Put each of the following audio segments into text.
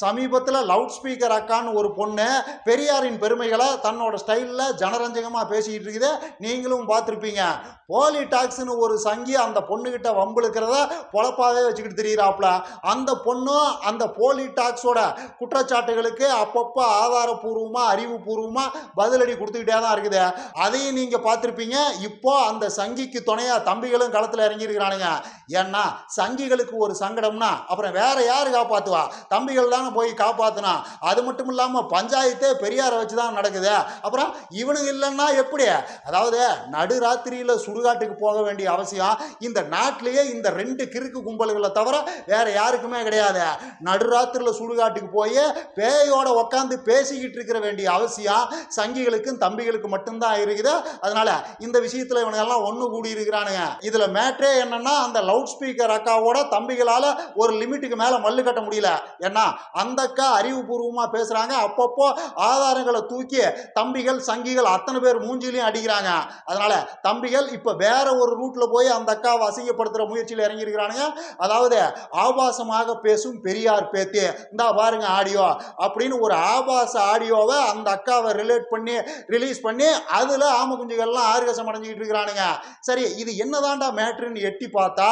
சமீபத்தில் loud speaker அக்கான்னு ஒரு பொண்ணு பெரியாரின் பெருமைகளை தன்னோட ஸ்டைலில் ஜனரஞ்சகமாக பேசிக்கிட்டு இருக்குது. நீங்களும் பார்த்துருப்பீங்க. போலி டாக்ஸ்னு ஒரு சங்கி அந்த பொண்ணுக்கிட்ட வம்பிழுக்கிறத பொழப்பாவே வச்சுக்கிட்டு தெரியுறாப்புல. அந்த பொண்ணும் அந்த போலி டாக்ஸோட குற்றச்சாட்டுகளுக்கு அப்பப்போ ஆதாரபூர்வமாக அறிவுபூர்வமாக பதிலடி கொடுத்துக்கிட்டே தான் இருக்குது. அதையும் நீங்கள் பார்த்துருப்பீங்க. இப்போ அந்த சங்கிக்கு துணையாக தம்பிகளும் களத்தில் இறங்கியிருக்கிறானுங்க. ஏன்னா சங்கிகளுக்கு ஒரு சங்கடம்னா அப்புறம் வேற யாரு காப்பாற்றுவா தம்பிகள் தான் போய் காப்பாற்றினா அது மட்டும் இல்லாமல் பஞ்சாயத்தே பெரியாரை வச்சு தான் நடக்குது. அப்புறம் இவனுக்கு இல்லைன்னா எப்படி? அதாவது நடுராத்திரியில் சுடுகாட்டுக்கு போக வேண்டிய அவசியம். இந்த நாட்டிலேயே இந்த ரெண்டு கிறுக்கு கும்பல்களை தவிர வேற யாருக்குமே கிடையாது. நடுராத்திரியில் சுடுகாட்டுக்கு போய் பேயோட உட்காந்து பேசிக்கிட்டு இருக்கிற வேண்டிய அவசியம் சங்கிகளுக்கும் தம்பிகளுக்கு மட்டும்தான் இருக்குது. அதனால இந்த விஷயத்தில் இவனுங்கெல்லாம் ஒன்று கூடி இருக்கிறானுங்க. இதில் மேட்ரே என்னன்னா அந்த லவுட் ஸ்பீக்கர் அக்காவோட தம்பிகளால் ஒரு லிமிட்டுக்கு மேலே மல்லு கட்ட முடியல. ஏன்னா அந்த அக்கா அறிவுபூர்வமாக பேசுகிறாங்க அப்பப்போ ஆதாரங்களை தூக்கி தம்பிகள் சங்கிகள் அத்தனை பேர் மூஞ்சிலையும் அடிக்கிறாங்க. அதனால் தம்பிகள் இப்போ வேற ஒரு ரூட்டில் போய் அந்த அக்காவை அசிங்கப்படுத்துகிற முயற்சியில் இறங்கியிருக்கிறானுங்க. அதாவது ஆபாசமாக பேசும் பெரியார் பேத்தி இந்தா பாருங்க ஆடியோ அப்படின்னு ஒரு ஆபாச ஆடியோவை அந்த அக்காவை ரிலேட் பண்ணி ரிலீஸ் பண்ணி அதில் ஆம குஞ்சுகள்லாம் ஆர்கசம் அடைஞ்சிக்கிட்டு இருக்கிறானுங்க. சரி இது என்னதான்டா மேட்ருன்னு எட்டி பார்த்தா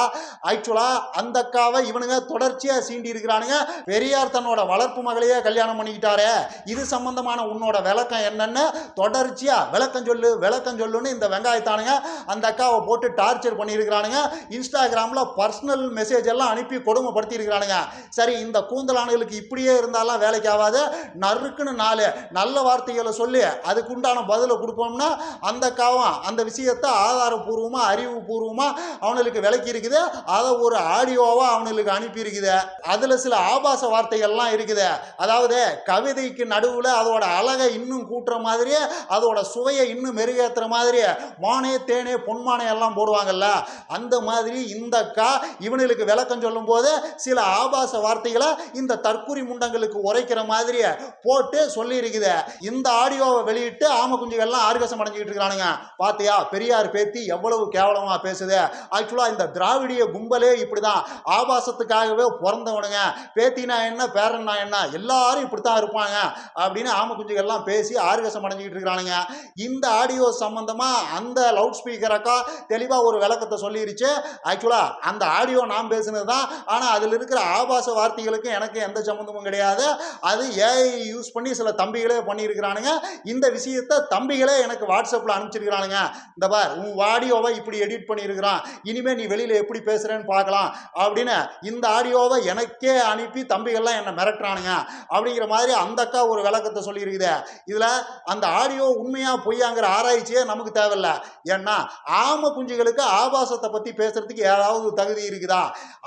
ஆக்சுவலாக அந்த அக்காவை இவனுங்க தொடர்ச்சியாக சீண்டி இருக்கிறானுங்க. பெரியார் தன்னோட வளர்ப்பு மகளையே கல்யாணம் பண்ணிக்கிட்டாரே. இது சம்பந்தமான உன்னோட விளக்கம் என்னென்னு தொடர்ச்சியாக விளக்கம் சொல்லு விளக்கம் சொல்லுன்னு இந்த வெங்காயத்தானுங்க அந்த அக்காவை போட்டு டார்ச்சர் பண்ணியிருக்கிறானுங்க. இன்ஸ்டாகிராமில் பர்சனல் மெசேஜ் எல்லாம் அனுப்பி கொடுமைப்படுத்தியிருக்கிறானுங்க. சரி இந்த கூந்தலானுகளுக்கு இப்படியே இருந்தாலாம் வேலைக்கு ஆகாது. நறுக்குன்னு நாலு நல்ல வார்த்தைகளை சொல்லி அதுக்கு உண்டான பதிலை கொடுப்போம்னா அந்த அக்காவும் அந்த விஷயத்தை ஆதாரபூர்வமாக அறிவுபூர்வமாக அவனுக்கு விளக்கி இருக்குது அதை ஒரு ஆடியோவாக அவனுக்கு அனுப்பியிருக்குது. அதில் சில ஆபாச வார்த்தைகள்லாம் இருக்குது. அதாவது கவிதைக்கு நடுவில் அதோட அழகை இன்னும் கூட்டுற மாதிரியே அதோட சுவையை இன்னும் மெருகேற்றுற மாதிரி மானே தேனே பொன்மானே எல்லாம் போடுவாங்கல்ல. அந்த மாதிரி இந்த அக்கா இவனுக்கு விளக்கம் சொல்லும்போது சில ஆபாச வார்த்தைகளை இந்த தற்குறி முண்டங்களுக்கு உரைக்கிற மாதிரி போட்டு சொல்லி இருக்குது இந்த ஆடியோவை வெளியிட்டு ஆம குஞ்சுகள்லாம் ஆர்கசம் அடைஞ்சிக்கிட்டு இருக்கிறானுங்க பார்த்தியா பெரியார் பேத்தி எவ்வளவு கேவலமாக பேசுது. ஆக்சுவலாக இந்த திராவிடிய கும்பலே இப்படிதான். ஆபாசத்துக்காகவே பிறந்தவனுங்க. பேத்தினா என்ன பேரன்னா என்ன? எல்லாரும் இப்படித்தான் இருப்பாங்க. அப்படின்னு ஆம குஞ்சுகள்லாம் பேசி ஆர்கசம் அடைஞ்சிக்கிட்டு இருக்கிறானுங்க. இந்த ஆடியோ சம்பந்தமா அந்த லவுட் ஸ்பீக்கர் அக்கா தெளிவா ஒரு விளக்கத்தை சொல்லிருச்சு. ஆக்சுவலா அந்த ஆடியோ நான் பேசுனது தான். ஆனா அதுல இருக்கிற ஆபாச வார்த்தைகளுக்கு எனக்கு எந்த சம்மந்தமும் கிடையாது. அது ஏஐ யூஸ் பண்ணி சில தம்பிகளே பண்ணியிருக்கிறானுங்க. இந்த விஷயத்தை தம்பிகளே எனக்கு வாட்ஸ்அப்பில் அனுப்பிச்சிருக்கிறானுங்க. இந்த பார் உன் ஆடியோவை இப்படி எடிட் பண்ணியிருக்கிறான். இனிமே நீ வெளியில் எப்படி பேசுகிறேன்னு பார்க்கலாம். அப்படின்னு இந்த ஆடியோவை எனக்கே அனுப்பி தம்பிகள்லாம் என்னை மிரட்டுறானுங்க அப்படிங்கிற மாதிரி அந்த அக்கா ஒரு விளக்கத்தை சொல்லியிருக்குது. இதில் அந்த ஆடியோ உண்மையா பொய்யாங்கிற ஆராய்ச்சியே நமக்கு தேவையில்ல. ஏன்னா ஆம குஞ்சுகளுக்கு ஆபாசத்தை பற்றி பேசுறதுக்கு ஏதாவது தகுதி இருக்குதா?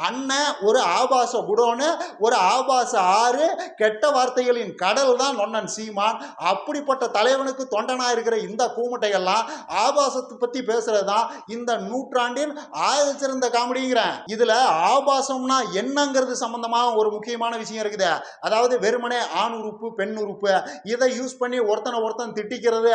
அண்ணன் ஒரு ஆபாச குடோன்னு ஒரு ஆபாச ஆறு கெட்ட வார்த்தைகளின் கடல் தான் நொன்னன் சீமான். அப்படிப்பட்ட தலைவனுக்கு தொண்டனா இருக்கிற இந்த கூமுட்டைகள்லாம் ஆபாசத்தை பத்தி பேசுறது தான் இந்த நூற்றாண்டின் ஆயுத சிறந்த காமெடிங்கிறேன். இதுல ஆபாசம்னா என்னங்கிறது சம்பந்தமா ஒரு முக்கியமான விஷயம் இருக்குது அதாவது வெறுமனே ஆண் உறுப்பு பெண் உறுப்பு இதை யூஸ் பண்ணி ஒருத்தனை ஒருத்தன் திட்டிக்கிறது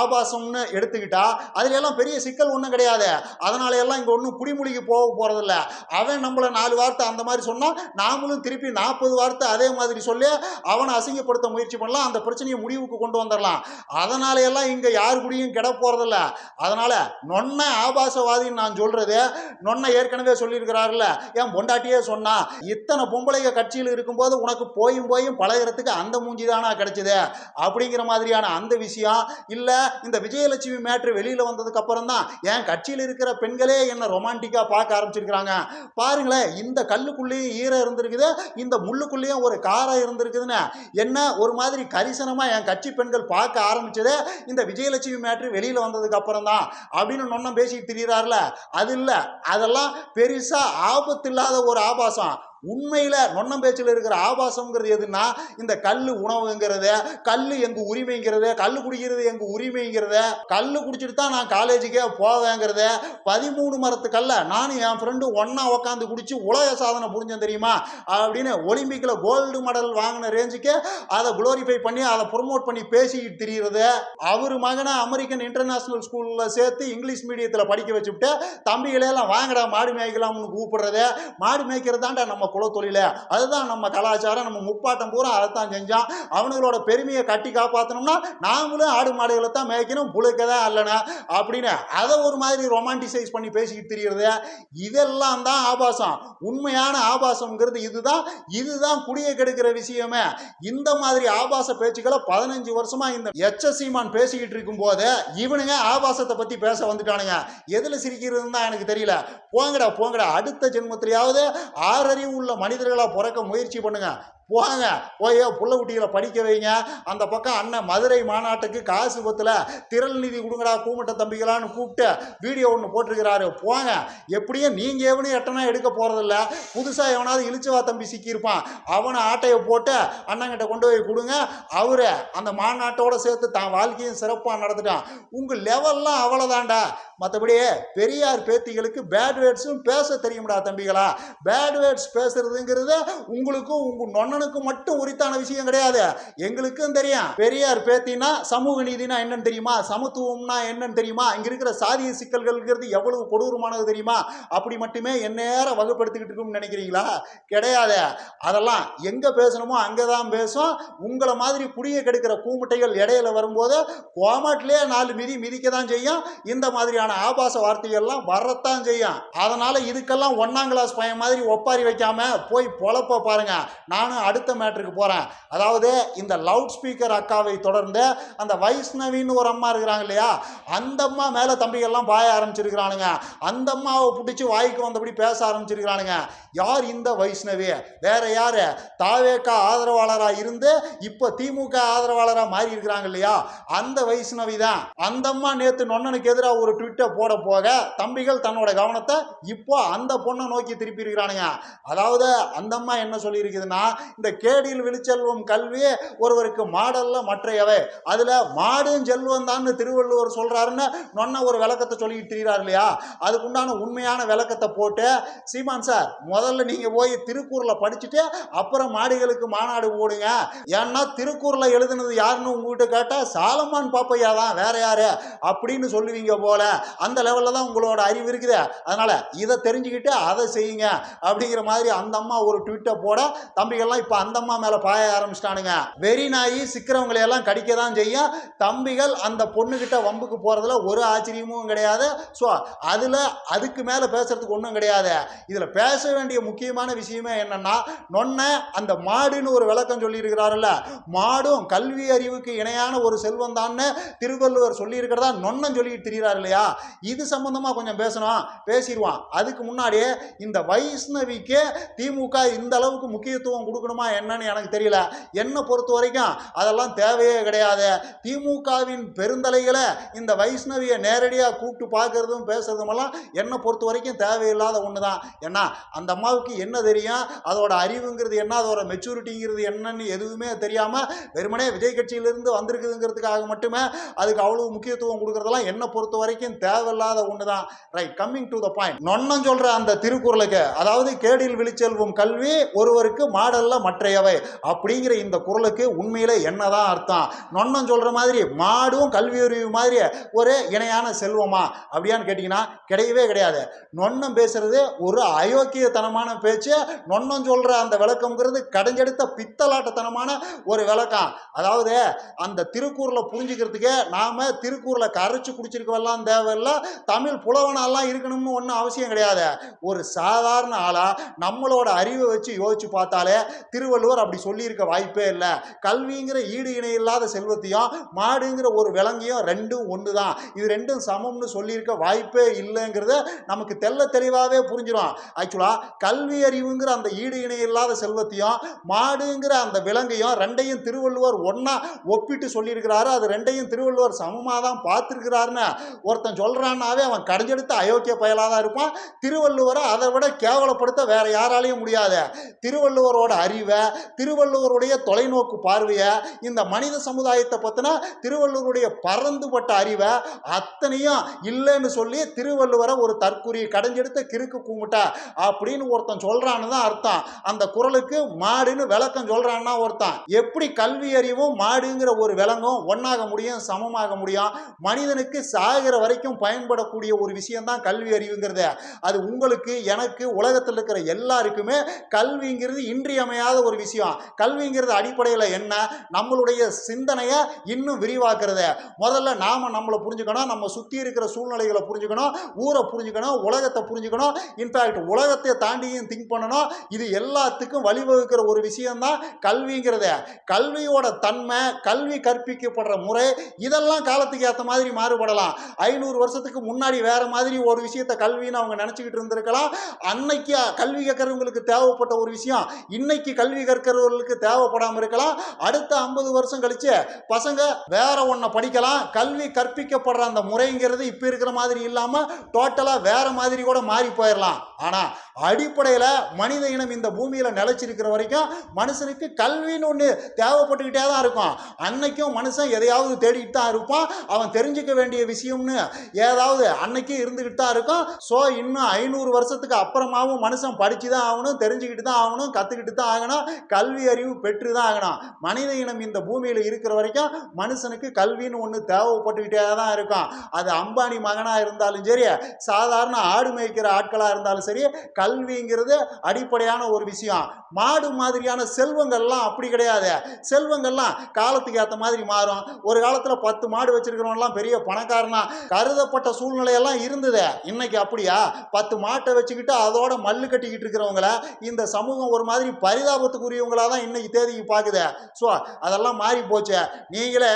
ஆபாசம்னு எடுத்துக்கிட்டா அதுல எல்லாம் பெரிய சிக்கல் ஒன்றும் கிடையாது. அதனால எல்லாம் இங்கே ஒன்றும் குடிமொழிக்கு போக போகிறதில்ல அவன் நம்மள நாலு வார்த்தை அந்த மாதிரி சொன்னால் நாமளும் திருப்பி நாற்பது வார்த்தை அதே மாதிரி சொல்லி அவனை அசிங்கப்படுத்த முயற்சி பண்ணலாம் அந்த பிரச்சனையை முடிவுக்கு கொண்டு வந்துடலாம். அதனால எல்லாம் இங்கே யார் குடியும் கிட போகிறதில்ல அதனால நொன்ன ஆபாசவாதின்னு நான் சொல்கிறது நொன்ன ஏற்கனவே சொல்லியிருக்கிறாருல்ல என் பொண்டாட்டியே சொன்னா இத்தனை பொம்பளைங்க கட்சியில் இருக்கும்போது உனக்கு போயும் போயும் பழகிறதுக்கு அந்த மூஞ்சி தானா கிடைச்சது? அப்படிங்கிற மாதிரியான அந்த விஷயம். இல்லை இந்த விஜயலட்சுமி மேட்ரு வெளியில் வந்ததுக்கு அப்புறம் தான் என் கட்சியில் இருக்கிற பெண்களே என்னை ரொமான்டிக்காக பார்க்க ஆரம்பிச்சிருக்கிறாங்க. பாருங்களேன் இந்த கல்லுக்குள்ளேயும் ஈரம் இருந்திருக்குது இந்த முள்ளுக்குள்ளேயும் ஒரு காரம் இருந்திருக்குதுன்னு. என்ன ஒரு மாதிரி கரிசனமாக என் கட்சி பெண்கள் பார்க்க ஆரம்பிச்சதே இந்த விஜயலட்சுமி மேட்ரு வெளியில் வந்ததுக்கு அப்புறம் தான் அப்படின்னு நொன்னம் பேசிட்டு திரியிறாருல. அது இல்லை அதெல்லாம் பெருசாக ஆபத்து இல்லாத ஒரு ஆபாசம். உண்மையில் நொன்னம் பேச்சில் இருக்கிற ஆபாசம்ங்கிறது எதுனா இந்த கல் உணவுங்கிறது கல் எங்கள் உரிமைங்கிறது கல் குடிக்கிறது எங்கள் உரிமைங்கிறது கல் குடிச்சிட்டு தான் நான் காலேஜுக்கே போவேங்கிறத பதிமூணு மரத்து கல்ல நானும் என் ஃப்ரெண்டு ஒன்றா உட்காந்து குடிச்சு உலக சாதனை புரிஞ்சேன் தெரியுமா? அப்படின்னு ஒலிம்பிக்கில் கோல்டு மெடல் வாங்கின ரேஞ்சுக்கு அதை குளோரிஃபை பண்ணி அதை ப்ரொமோட் பண்ணி பேசிக்கிட்டு திரியிறது அவர் மகனை அமெரிக்கன் இன்டர்நேஷனல் ஸ்கூலில் சேர்த்து இங்கிலீஷ் மீடியத்தில் படிக்க வச்சுவிட்டு தம்பிகளெல்லாம் வாங்கடா மாடு மேய்க்கலாம்னு கூப்பிடுறத மாடு மேய்க்கிறது தான்டா நம்ம குலத்தொழில. அதுதான் நம்ம கலாச்சாரம். நம்ம முப்பாட்டம் பூரா அதைத்தான் செஞ்சான். அவனுங்களோட பெருமையை கட்டி காப்பாற்றணும்னா நாமளும் ஆடு மாடுகளை தான் மேய்க்கணும். புழுக்க தான் இல்லைனா அப்படின்னு அதை ஒரு மாதிரி ரொமான்டிசைஸ் பண்ணி பேசிக்கிட்டு தெரிகிறது இதெல்லாம் தான் ஆபாசம். உண்மையான ஆபாசம்ங்கிறது இதுதான். இதுதான் குடியை கெடுக்கிற விஷயமே. இந்த மாதிரி ஆபாச பேச்சுக்களை பதினஞ்சு வருஷமா இந்த எச்ச சீமான் பேசிக்கிட்டு இருக்கும்போது இவனுங்க ஆபாசத்தை பத்தி பேச வந்துட்டானுங்க. எதுல சிரிக்கிறதுன்னு தான் எனக்கு தெரியல. போங்கடா போங்கடா. அடுத்த ஜென்மத்திலேயாவது ஆறறிவு உள்ள மனிதர்களாக பிறக்க முயற்சி பண்ணுங்க. போங்க போய் புள்ள குட்டிகளை படிக்க வைங்க. அந்த பக்கம் அண்ணன் மதுரை மாநாட்டுக்கு காசு பத்தில் திரள் நிதி கொடுங்கடா கூமிட்ட தம்பிகளான்னு கூப்பிட்டு வீடியோ ஒன்று போட்டிருக்கிறாரு. போங்க. எப்படியும் நீங்கள் எவனையும் எட்டனா எடுக்க போகிறதில்ல புதுசாக எவனாவது இழிச்சவா தம்பி சிக்கியிருப்பான். அவனை ஆட்டையை போட்டு அண்ணங்கிட்ட கொண்டு போய் கொடுங்க. அவரு அந்த மாநாட்டோட சேர்த்து தான் வாழ்க்கையும் சிறப்பாக நடத்திட்டான். உங்கள் லெவல்லாம் அவ்வளோதான்டா மற்றபடி பெரியார் பேத்திகளுக்கு பேட் வேர்ட்ஸும் பேச தெரியும்டா தம்பிகளா. பேட் வேர்ட்ஸ் பேசுறதுங்கிறது உங்களுக்கும் உங்கள் நொன்னனு நொண்ணனுக்கும் மட்டும் உரித்தான விஷயம் கிடையாது. எங்களுக்கும் தெரியும். பெரியார் பேத்தினா சமூக நீதினா என்னன்னு தெரியுமா? சமத்துவம்னா என்னன்னு தெரியுமா? இங்க இருக்கிற சாதிய சிக்கல்கள்ங்கிறது எவ்வளவு கொடூரமானது தெரியுமா? அப்படி மட்டுமே எந்நேரம் வகுப்படுத்திக்கிட்டு இருக்கும்னு நினைக்கிறீங்களா? கிடையாது. அதெல்லாம் எங்க பேசணுமோ அங்கதான் பேசும். உங்களை மாதிரி குடிய கெடுக்கிற கூமுட்டைகள் இடையில வரும்போது கோமாட்டிலே நாலு மிதி மிதிக்க தான் செய்யும். இந்த மாதிரியான ஆபாச வார்த்தைகள்லாம் வரத்தான் செய்யும். அதனால இதுக்கெல்லாம் ஒன்னாம் கிளாஸ் பையன் மாதிரி ஒப்பாரி வைக்காம போய் பொழப்ப பாருங்க. நானும் அடுத்த மேட்ருக்கு போகிறேன் அதாவது இந்த லவுட் ஸ்பீக்கர் அக்காவை தொடர்ந்து அந்த வைஷ்ணவின்னு ஒரு அம்மா இருக்கிறாங்க இல்லையா? அந்த அம்மா மேலே தம்பிகள்லாம் பாய ஆரம்பிச்சிருக்கிறானுங்க. அந்த அம்மாவை பிடிச்சி வாய்க்கு வந்தபடி பேச ஆரம்பிச்சிருக்கிறானுங்க. யார் இந்த வைஷ்ணவி? வேற யார்? தாவேக்கா ஆதரவாளராக இருந்து இப்போ திமுக ஆதரவாளராக மாறி இருக்கிறாங்க இல்லையா? அந்த வைஷ்ணவி தான். அந்த அம்மா நேற்று நொன்னனுக்கு எதிராக ஒரு ட்விட்டை போட போக தம்பிகள் தன்னோட கவனத்தை இப்போ அந்த பொண்ணை நோக்கி திருப்பி இருக்கிறானுங்க. அதாவது அந்த அம்மா என்ன சொல்லியிருக்குதுன்னா இந்த கேடியில் விழிச்செல்வம் கல்வியே ஒருவருக்கு மாடல்ல மற்றையவை. அதுல மாடும் செல்வம் தான் திருவள்ளுவர் சொல்றாருன்னு நொன்ன ஒரு விளக்கத்தை சொல்லிட்டு திரிகிறார் இல்லையா? அதுக்குண்டான உண்மையான விளக்கத்தை போட்டு சீமான் சார் முதல்ல நீங்க போய் திருக்கூரில் படிச்சுட்டு அப்புறம் மாடுகளுக்கு மாநாடு போடுங்க. ஏன்னா திருக்கூரில் எழுதுனது யாருன்னு உங்ககிட்ட கேட்டா சாலமான் பாப்பையா தான் வேற யாரு? அப்படின்னு சொல்லுவீங்க போல. அந்த லெவல்ல தான் உங்களோட அறிவு இருக்குது. அதனால இதை தெரிஞ்சுக்கிட்டு அதை செய்யுங்க. அப்படிங்கிற மாதிரி அந்த அம்மா ஒரு ட்விட்டை போட தம்பிகள்லாம் இப்போ அந்த அம்மா பாய ஆரம்பிச்சிட்டானுங்க. வெறி நாய் சிக்கிறவங்களை எல்லாம் கடிக்க தான் செய்யும். தம்பிகள் அந்த பொண்ணுக்கிட்ட வம்புக்கு போறதுல ஒரு ஆச்சரியமும் கிடையாது. ஸோ அதில் அதுக்கு மேலே பேசுறதுக்கு ஒன்றும் கிடையாது. இதில் பேச வேண்டிய முக்கியமான விஷயமே என்னன்னா நொன்ன அந்த மாடுன்னு ஒரு விளக்கம் சொல்லியிருக்கிறாருல்ல. மாடும் கல்வி அறிவுக்கு இணையான ஒரு செல்வம் தான்னு திருவள்ளுவர் சொல்லியிருக்கிறதா நொன்னம் சொல்லிட்டு திரிகிறார் இல்லையா? இது சம்பந்தமா கொஞ்சம் பேசணும். பேசிடுவான் அதுக்கு முன்னாடியே இந்த வைஷ்ணவிக்கு திமுக இந்த அளவுக்கு முக்கியத்துவம் கொடுக்கணும் என்னன்னு எனக்கு தெரியல. என்னை பொறுத்த வரைக்கும் அதெல்லாம் தேவையே கிடையாது. திமுகவின் பெருந்தலைகளை இந்த வைஷ்ணவியை நேரடியாக கூப்பிட்டு பார்க்கறதும் பேசுறதுமெல்லாம் என்னை பொறுத்த வரைக்கும் தேவையில்லாத ஒன்று தான் ஏன்னா அந்த அம்மாவுக்கு என்ன தெரியும்? அதோட அறிவுங்கிறது என்ன? அதோட மெச்சூரிட்டிங்கிறது என்னன்னு எதுவுமே தெரியாமல் வெறுமனே விஜய் கட்சியிலிருந்து வந்திருக்குதுங்கிறதுக்காக மட்டுமே அதுக்கு அவ்வளவு முக்கியத்துவம் கொடுக்குறதெல்லாம் என்னை பொறுத்த வரைக்கும் தேவையில்லாத ஒன்று தான் right coming to the point நொன்னம் சொல்கிற அந்த திருக்குறளுக்கு அதாவது கேடில் விழிச்செல்வம் கல்வி ஒருவருக்கு மாடல்ல மற்றையவை அப்படிங்கிற இந்த குரலுக்கு உண்மையில் என்னதான் அர்த்தம்? நொன்னம் சொல்ற மாதிரி மாடும் கல்வி அறிவு மாதிரி ஒரு இணையான செல்வமா? அப்படியான்னு கேட்டிங்கன்னா கிடையவே கிடையாது. நொன்னம் பேசுறது ஒரு அயோக்கியத்தனமான பேச்சு. நொன்னம் சொல்ற அந்த விளக்கம்ங்கிறது கடைஞ்செடுத்த பித்தலாட்டத்தனமான ஒரு விளக்கம். அதாவது அந்த திருக்கூறில் புரிஞ்சுக்கிறதுக்கே நாம திருக்கூரில் கரைச்சு குடிச்சிருக்கவெல்லாம் தேவையில்ல. தமிழ் புலவனாலாம் இருக்கணும்னு ஒன்றும் அவசியம் கிடையாது. ஒரு சாதாரண ஆளா நம்மளோட அறிவை வச்சு யோசிச்சு பார்த்தாலே திருவள்ளுவர் அப்படி சொல்லியிருக்க வாய்ப்பே இல்லை. கல்விங்கிற ஈடு இணை இல்லாத செல்வத்தையும் மாடுங்கிற ஒரு விலங்கையும் ரெண்டும் ஒன்று தான் இது ரெண்டும் சமம்னு சொல்லியிருக்க வாய்ப்பே இல்லைங்கிறத நமக்கு தெள்ள தெளிவாகவே புரிஞ்சிடும் ஆக்சுவலாக கல்வி அறிவுங்கிற அந்த ஈடு இணை இல்லாத செல்வத்தையும் மாடுங்கிற அந்த விலங்கையும் ரெண்டையும் திருவள்ளுவர் ஒன்றா ஒப்பிட்டு சொல்லியிருக்கிறாரு. அது ரெண்டையும் திருவள்ளுவர் சமமாக தான் பார்த்துருக்கிறாருன்னு ஒருத்தன் சொல்கிறான்னாவே அவன் கடைஞ்செடுத்து அயோக்கிய பயலாக தான் இருப்பான். திருவள்ளுவரை அதை விட கேவலப்படுத்த வேற யாராலையும் முடியாது. திருவள்ளுவரோட அறிவு அறிவை திருவள்ளுவருடைய தொலைநோக்கு பார்வையை இந்த மனித சமுதாயத்தை பற்றின திருவள்ளுவருடைய பறந்துபட்ட அறிவை அத்தனையும் இல்லைன்னு சொல்லி திருவள்ளுவரை ஒரு தற்குறி கடைஞ்செடுத்த கிறுக்கு கும்பிட்ட அப்படின்னு ஒருத்தன் சொல்றான்னு தான் அர்த்தம். அந்த குரலுக்கு மாடுன்னு விளக்கம் சொல்றான்னா ஒருத்தன். எப்படி கல்வி அறிவும் மாடுங்கிற ஒரு விலங்கும் ஒன்றாக முடியும் சமமாக முடியும்? மனிதனுக்கு சாகிற வரைக்கும் பயன்படக்கூடிய ஒரு விஷயம் தான் கல்வி அறிவுங்கிறது. அது உங்களுக்கு எனக்கு உலகத்தில் இருக்கிற எல்லாருக்குமே கல்விங்கிறது இன்றியமையாத ஒரு விஷயம். கல்விங்கிறது அடிப்படையில் என்ன? நம்மளுடைய சிந்தனையை இன்னும் விரிவாக்குறது. முதல்ல நாம் நம்மளை புரிஞ்சுக்கணும். நம்ம சுற்றி இருக்கிற சூழ்நிலைகளை புரிஞ்சுக்கணும். ஊரை புரிஞ்சுக்கணும். உலகத்தை புரிஞ்சுக்கணும். இன்ஃபேக்ட் உலகத்தை தாண்டியும் திங்க் பண்ணணும். இது எல்லாத்துக்கும் வழிவகுக்கிற ஒரு விஷயம்தான் கல்விங்கிறது. கல்வியோட தன்மை கல்வி கற்பிக்கப்படுற முறை இதெல்லாம் காலத்துக்கு ஏற்ற மாதிரி மாறுபடலாம். ஐநூறு வருஷத்துக்கு முன்னாடி வேற மாதிரி ஒரு விஷயத்தை கல்வின்னு அவங்க நினச்சிக்கிட்டு இருந்திருக்கலாம். அன்னைக்கு கல்வி கேட்கறவங்களுக்கு தேவைப்பட்ட ஒரு விஷயம். இன்னைக்கு கல்வி கற்கிறவர்களுக்கு தேவைப்படாமல் இருக்கலாம். அடுத்த ஐம்பது வருஷம் கழிச்சு பசங்க வேற ஒன்றை படிக்கலாம். கல்வி கற்பிக்கப்படுற அந்த முறைங்கிறது இப்போ இருக்கிற மாதிரி இல்லாமல் டோட்டலாக வேற மாதிரி கூட மாறி போயிடலாம் ஆனால் அடிப்படையில் மனித இனம் இந்த பூமியில் நிலைச்சிருக்கிற வரைக்கும் மனுஷனுக்கு கல்வின்னு ஒன்று தேவைப்பட்டுக்கிட்டே தான் இருக்கும். அன்னைக்கும் மனுஷன் எதையாவது தேடிக்கிட்டு தான் இருப்பான். அவன் தெரிஞ்சுக்க வேண்டிய விஷயம்னு ஏதாவது அன்னைக்கு இருந்துக்கிட்டு தான் இருக்கும். ஸோ இன்னும் ஐநூறு வருஷத்துக்கு அப்புறமாவும் மனுஷன் படித்து தான் ஆகணும் தெரிஞ்சுக்கிட்டு தான் ஆகணும் கற்றுக்கிட்டு தான் ஆகணும். கல்வி அறிவு பெற்று தான் ஆகணும். மனித இனம் இந்த பூமியில் இருக்கிற வரைக்கும் மனுஷனுக்கு கல்வின்னு ஒன்று தேவைப்பட்டுக்கிட்டே தான் இருக்கும். அது அம்பானி மகனாக இருந்தாலும் சரி சாதாரண ஆடு மேய்க்கிற ஆட்களாக இருந்தாலும் சரி கல்விங்கிறது அடிப்படையான ஒரு விஷயம். மாடு மாதிரியான செல்வங்கள்லாம் அப்படி கிடையாது. செல்வங்கள்லாம் காலத்துக்கு ஏற்ற மாதிரி மாறும். ஒரு காலத்தில் பத்து மாடு வச்சிருக்கிறவங்கலாம் பெரிய பணக்காரனா. கருதப்பட்ட சூழ்நிலையெல்லாம் இருந்தது. இன்னைக்கு அப்படியா? பத்து மாட்டை வச்சுக்கிட்டு அதோட மல்லு கட்டிக்கிட்டு இருக்கிறவங்கள இந்த சமூகம் ஒரு மாதிரி பரிதாபத்துக்குரியவங்களா தான் இன்னைக்கு தேதிக்கு பார்க்குது ஸோ அதெல்லாம் மாறி போச்சு. நீங்களே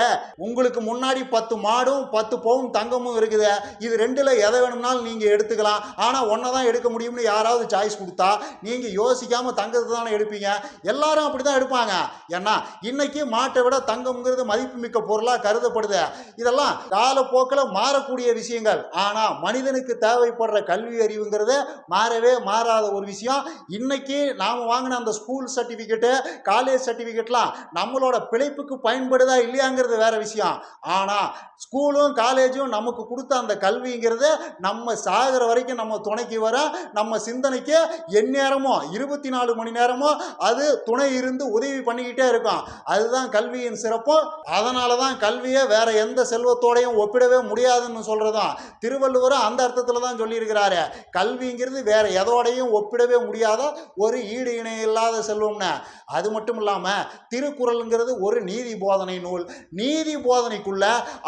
உங்களுக்கு முன்னாடி பத்து மாடும் பத்து பவுன் தங்கமும் இருக்குது. இது ரெண்டில் எதை வேணும்னாலும் நீங்கள் எடுத்துக்கலாம். ஆனால் ஒன்றை தான் எடுக்க முடியும்னு யாராவது சாய்ஸ் கொடுத்தா நீங்கள் யோசிக்காமல் தங்கத்தை தானே எடுப்பீங்க. எல்லாரும் அப்படி தான் எடுப்பாங்க. ஏன்னா இன்னைக்கு மாட்டை விட தங்கம்ங்கிறது மதிப்புமிக்க பொருளாக கருதப்படுது. இதெல்லாம் காலப்போக்கில் மாறக்கூடிய விஷயங்கள். ஆனால் மனிதனுக்கு தேவைப்படுற கல்வி அறிவுங்கிறது மாறவே மாறாத ஒரு விஷயம். இன்னைக்கு நாம் வாங்கின அந்த ஸ்கூல் சர்டிஃபிகேட்டு காலேஜ் சர்டிஃபிகேட்லாம் நம்மளோட பிழைப்புக்கு பயன்படுதா இல்லையாங்கிறது வேற விஷயம். ஆனால் ஸ்கூலும் காலேஜும் நமக்கு கொடுத்த அந்த கல்விங்கிறது நம்ம சாகிற வரைக்கும் நம்ம துணைக்கு வர நம்ம சிந்தனைக்கு எந்நேரமும் இருபத்தி நாலு மணி நேரமும் அது துணை இருந்து உதவி பண்ணிக்கிட்டே இருக்கும். அதுதான் கல்வியின் சிறப்பு. அதனால தான் கல்வியை வேற எந்த செல்வத்தோடையும் ஒப்பிடவே முடியாதுன்னு சொல்கிறதான் திருவள்ளுவரும் அந்த அர்த்தத்தில் தான் சொல்லியிருக்கிறாரு. கல்விங்கிறது வேற எதோடையும் ஒப்பிடவே முடியாத ஒரு ஈடு இணை இல்லாத செல்வம்னு அது மட்டும் இல்லாமல் திருக்குறளுங்கிறது ஒரு நீதி போதனை நூல். நீதி போதனைக்குள்ள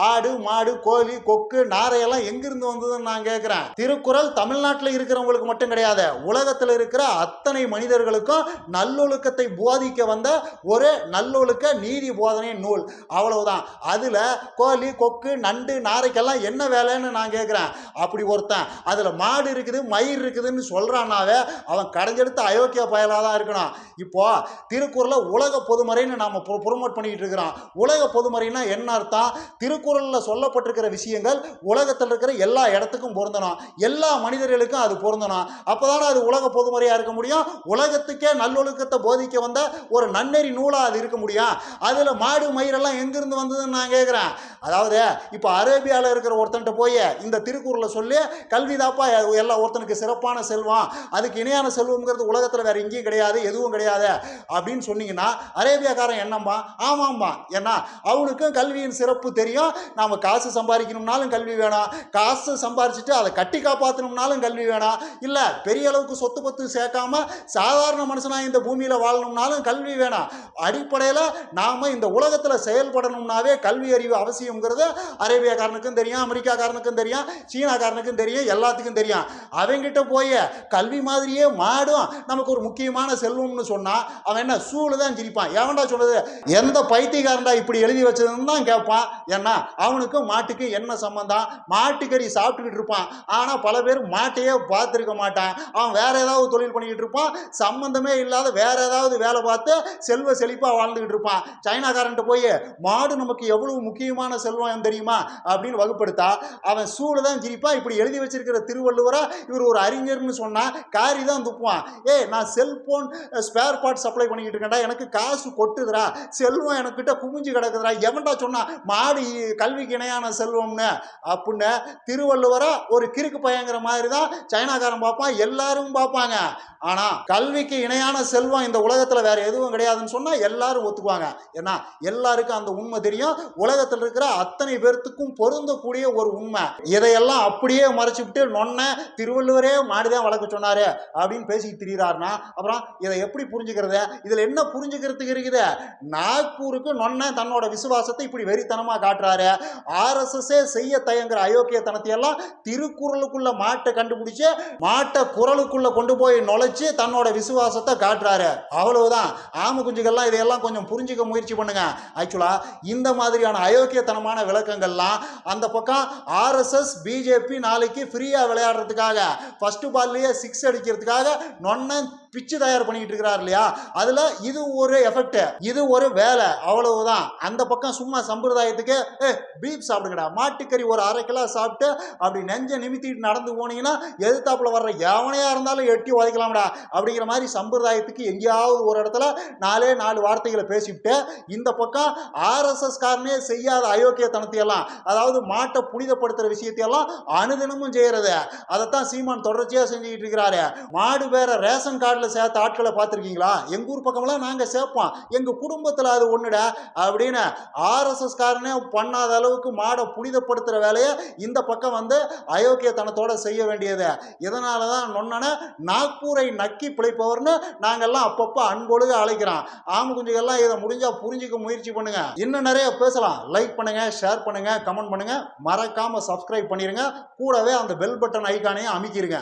ஆடு மாடு கோழி கொக்கு நாரையெல்லாம் எங்கிருந்து வந்ததுன்னு நான் கேட்குறேன் திருக்குறள் தமிழ்நாட்டில் இருக்கிறவங்களுக்கு மட்டும் கிடையாது உலகத்தில் இருக்கிற அத்தனை மனிதர்களுக்கும் நல்லொழுக்கத்தை போதிக்க வந்த ஒரு நல்லொழுக்க நீதி போதனை நூல். அவ்வளவுதான். அதில் கோழி கொக்கு நண்டு நாரைக்கெல்லாம் என்ன வேலைன்னு நான் கேட்குறேன் அப்படி ஒருத்தன் அதில் மாடு இருக்குது மயிர் இருக்குதுன்னு சொல்கிறானாவே அவன் கடைஞ்செடுத்து அயோக்கிய பயலாக தான் இருக்கணும். இப்போ திருக்குறளை உலக பொதுமறைன்னு நாம் ப்ரொமோட் பண்ணிக்கிட்டு இருக்கிறோம். உலக பொதுமறைன்னா என்ன அர்த்தம்? திருக்குறளில் சொல்லப்பட்டிருக்கிற விஷயங்கள் உலகத்தில் இருக்கிற எல்லா இடத்துக்கும் பொருந்தணும். எல்லா மனிதர்களுக்கும் அது பொருந்தணும். அப்போதானே அது உலக பொதுமறையாக இருக்க முடியும்? உலகத்துக்கே நல்லொழுக்கத்தை போதிக்க வந்த ஒரு நன்னெறி நூலாக அது இருக்க முடியும். அதில் மாடு மயிரெல்லாம் எங்கிருந்து வந்ததுன்னு நான் கேட்குறேன் அதாவது இப்போ அரேபியாவில் இருக்கிற ஒருத்தன்ட்ட போய் இந்த திருக்குறளை சொல்லி கல்வி தாப்பா எல்லா ஒருத்தனுக்கு சிறப்பான செல்வம் அதுக்கு இணையான செல்வம்ங்கிறது உலகத்தில் வேறு எங்கேயும் கிடையாது எதுவும் கிடையாது. அப்படின்னு சொன்னீங்கன்னா அரேபியாக்காரன் என்னம்பா? ஆமாம்பா. ஏன்னா அவனுக்கும் கல்வியின் சிறப்பு தெரியும். நாம் காசு சம்பாதிக்கணும்னாலும் கல்வி வேணும். காசு சம்பாரிச்சிட்டு அதை கட்டி காப்பாற்றணும்னாலும் கல்வி வேணும். இல்லை பெரிய அளவுக்கு சொத்து பத்து சேர்க்காம சாதாரண மனுஷனாக இந்த பூமியில் வாழணும்னாலும் கல்வி வேணும். அடிப்படையில் நாம் இந்த உலகத்தில் செயல்படணும்னாவே கல்வி அறிவு அவசியங்கிறது அரேபியாக்காரனுக்கும் தெரியும் அமெரிக்காக்காரனுக்கும் தெரியும் சீனாக்காரனுக்கும் தெரியும் எல்லாத்துக்கும் தெரியும். அவங்கிட்ட போய் கல்வி மாதிரியே மாடும். நமக்கு ஒரு முக்கியமான செல்வம்னு சொன்னால் அவன் என்ன சூழ தான் சிரிப்பான். எவன்டா சொல்றது? எந்த பைத்தியக்காரன்டா இப்படி எழுதி வச்சதுன்னு தான் கேட்பான் ஏன்னா அவனுக்கும் மாட்டுக்கு என்ன சம்மந்தம் மாட்டுக்கறி சாப்பிட்டுக்கிட்டு இருப்பான். ஆனால் பல பேர் மாட்டையே பார்த்துருக்க மாட்டான். அவன் வேற ஏதாவது தொழில் பண்ணிக்கிட்டு இருப்பான். சம்மந்தமே இல்லாத வேற ஏதாவது வேலை பார்த்து செல்வ செழிப்பாக வாழ்ந்துக்கிட்டு இருப்பான். சைனாக்காரன்ட்டு போய் மாடு நமக்கு எவ்வளவு முக்கியமான செல்வம் தெரியுமா? அப்படின்னு வகுப்படுத்தா அவன் சூழ தான் சிரிப்பான் இப்படி எழுதி வச்சிருக்கிற திருவள்ளுவரா இவர் ஒரு அறிஞர்னு சொன்னா காரி தான் துப்புவான். ஏய் நான் cellphone spare spare part supply பண்ணிக்கிட்டு இருக்கேன்டா எனக்கு காசு கொட்டுதுடா செல்வம் எனக்கிட்ட குமிஞ்சு கிடக்குதுடா. எவன்டா சொன்னா மாடு கல்விக்கு இணையான செல்வம்னு. அப்படின்னு திருவள்ளுவரா ஒரு கிறுக்கு பையங்கிற மாதிரி தான் சைனாக்காரன் பார்ப்பான் எல்லாரும் பார்ப்பாங்க. ஆனா கல்விக்கு இணையான செல்வம் இந்த உலகத்துல வேற எதுவும் கிடையாதுன்னு சொன்னா எல்லாரும் ஒத்துக்குவாங்க. ஏன்னா எல்லாருக்கும் அந்த உண்மை தெரியும். உலகத்தில் இருக்கிற அத்தனை பேர்த்துக்கும் பொருந்தக்கூடிய ஒரு உண்மை. இதையெல்லாம் அப்படியே மறைச்சுவிட்டு நொன்ன திருவள்ளுவரே மாடிதான் வளர்க்க சொன்னாரு அப்படின்னு பேசி திரிகிறாருன்னா அப்புறம் இதை எப்படி புரிஞ்சுக்கிறது? இதில் என்ன புரிஞ்சுக்கிறதுக்கு இருக்குது? நாக்பூருக்கு நொன்ன தன்னோட விசுவாசத்தை இப்படி வெறித்தனமாக காட்டுறாரு. ஆர்எஸ்எஸ்ஸே செய்ய தயங்குற அயோக்கியத்தனத்தையெல்லாம் திருக்குறளுக்குள்ள மாட்டை கண்டுபிடிச்சு மாட்டை குரலுக்குள்ள கொண்டு போய் நுழைச்சு தன்னோட விசுவாசத்தை காட்டுறாரு. அவ்வளவுதான். ஆம குஞ்சுகள்லாம் இதையெல்லாம் கொஞ்சம் புரிஞ்சுக்க முயற்சி பண்ணுங்க. ஆக்சுவலா இந்த மாதிரியான அயோக்கியத்தனமான விளக்கங்கள்லாம் அந்த பக்கம் ஆர்எஸ்எஸ் பிஜேபி நாளைக்கு ஃப்ரீயாக விளையாடுறதுக்காக ஃபர்ஸ்ட் பால்லையே சிக்ஸ் அடிக்கிறதுக்காக நொன்ன பிச்சு தயார் பண்ணிக்கிட்டு இருக்கிறார் இல்லையா? அதுல இது ஒரு எஃபெக்ட் இது ஒரு வேலை. அவ்வளவுதான். அந்த பக்கம் சும்மா சம்பிரதாயத்துக்கு ஏ பீப் சாப்பிடுங்கடா. மாட்டுக்கறி ஒரு அரை கிலோ சாப்பிட்டு அப்படி நெஞ்ச நிமித்திட்டு நடந்து போனீங்கன்னா எதிர்த்தாப்புல வர்ற எவனையா இருந்தாலும் எட்டி உதைக்கலாம்டா. அப்படிங்கிற மாதிரி சம்பிரதாயத்துக்கு எங்கேயாவது ஒரு இடத்துல நாலே நாலு வார்த்தைகளை பேசிவிட்டு இந்த பக்கம் ஆர்எஸ்எஸ் காரனே செய்யாத அயோக்கியத்தனத்தையெல்லாம் அதாவது மாட்டை புனிதப்படுத்துற விஷயத்தையெல்லாம் அனுதினமும் செய்யறது. அதைத்தான் சீமான் தொடர்ச்சியா செஞ்சுக்கிட்டு இருக்கிறாரு. மாடு வேற ரேஷன் கார்டு கார்டில் சேர்த்த ஆட்களை பார்த்துருக்கீங்களா? எங்கள் ஊர் பக்கமெல்லாம் நாங்கள் சேர்ப்போம். எங்கள் குடும்பத்தில் அது ஒன்றுடா அப்படின்னு ஆர்எஸ்எஸ் காரனே பண்ணாத அளவுக்கு மாடை புனிதப்படுத்துகிற வேலையை இந்த பக்கம் வந்து அயோக்கியத்தனத்தோடு செய்ய வேண்டியது. இதனால தான் நொன்னனை நாக்பூரை நக்கி பிழைப்பவர்னு நாங்கெல்லாம் அப்பப்போ அன்பொழுக அழைக்கிறோம். ஆம குஞ்சுகள்லாம் இதை முடிஞ்சால் புரிஞ்சுக்க முயற்சி பண்ணுங்கள் இன்னும் நிறைய பேசலாம். லைக் பண்ணுங்கள் ஷேர் பண்ணுங்க கமெண்ட் பண்ணுங்கள் மறக்காம சப்ஸ்கிரைப் பண்ணிடுங்க கூடவே அந்த பெல் பட்டன் ஐக்கானையும் அமைக்கிருங்க.